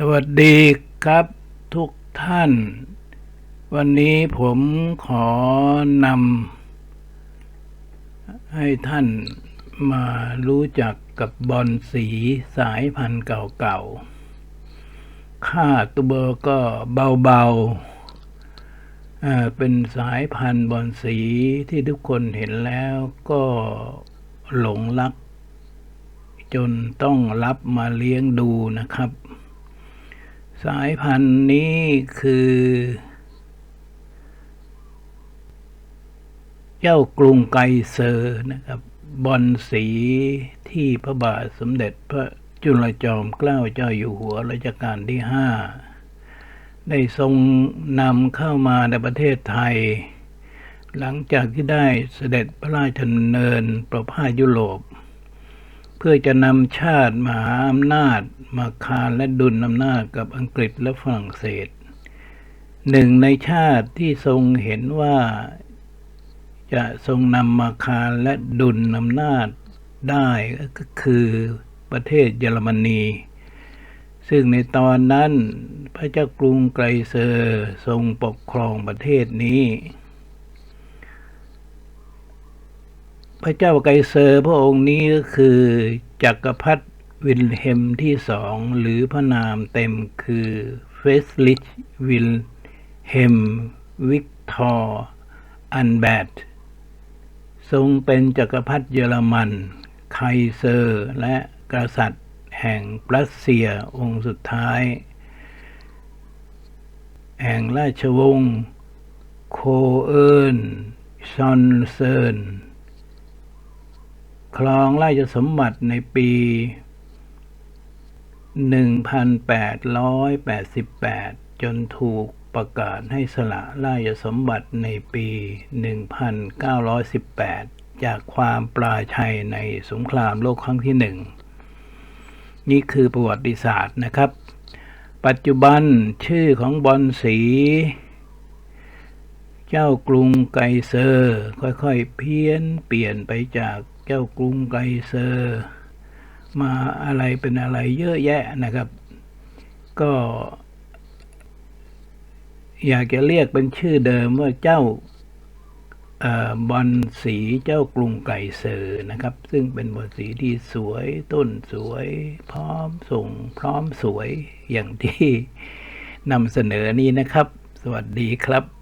สวัสดีครับทุกท่าน วันนี้ผมขอนำให้ท่านมารู้จักกับบอลสีสายพันธุ์เก่าๆ ค่าตัวเบอร์ก็เบาๆ เป็นสายพันธุ์บอลสีที่ทุกคนเห็นแล้วก็หลงรัก จนต้องรับมาเลี้ยงดูนะครับ สายพันธุ์นี้คือ เจ้ากรุงไกเซอร์นะครับบอลสีที่พระบาทสมเด็จพระจุลจอมเกล้าเจ้าอยู่หัวรัชกาลที่ห้าได้ทรงนำเข้ามาในประเทศไทย หลังจากที่ได้เสด็จพระราชดำเนินประพาสยุโรป เพื่อจะนำชาติมหาอำนาจมาคานและดุลอำนาจกับอังกฤษและฝรั่งเศส หนึ่งในชาติที่ทรงเห็นว่าจะทรงนำมาคานและดุลอำนาจได้ก็คือประเทศเยอรมนี ซึ่งในตอนนั้นพระเจ้ากรุงไกรเซอร์ทรงปกครองประเทศนี้ พระเจ้าไกเซอร์พระองค์นี้ก็คือจักรพรรดิวิลเฮมที่สองหรือพระนามเต็มคือเฟสลิชวิลเฮมวิกทอร์อันแบดทรงเป็นจักรพรรดิเยอรมันไคเซอร์และกษัตริย์แห่งรัสเซียองค์สุดท้าย แห่งราชวงศ์โคเอิร์นชอนเซิร์น ครองราชสมบัติในปี 1888 จนถูกประกาศให้สละราชสมบัติในปี 1918 จากความปราชัยในสงครามโลกครั้งที่หนึ่ง นี่คือประวัติศาสตร์นะครับ ปัจจุบันชื่อของบอลสีเจ้ากรุงไกเซอร์ ค่อยๆ เพี้ยนเปลี่ยนไปจาก เจ้ากรุงไกเซอร์ มาอะไรเป็นอะไรเยอะแยะนะครับ ก็ อยากจะเรียกเป็นชื่อเดิมว่าเจ้าอบอลสีเจ้ากรุงไก่เซอร์นะครับ ซึ่งเป็นบอลสีที่สวยต้นสวย พร้อมส่งพร้อมสวยอย่างที่นำเสนอนี้นะครับ สวัสดีครับ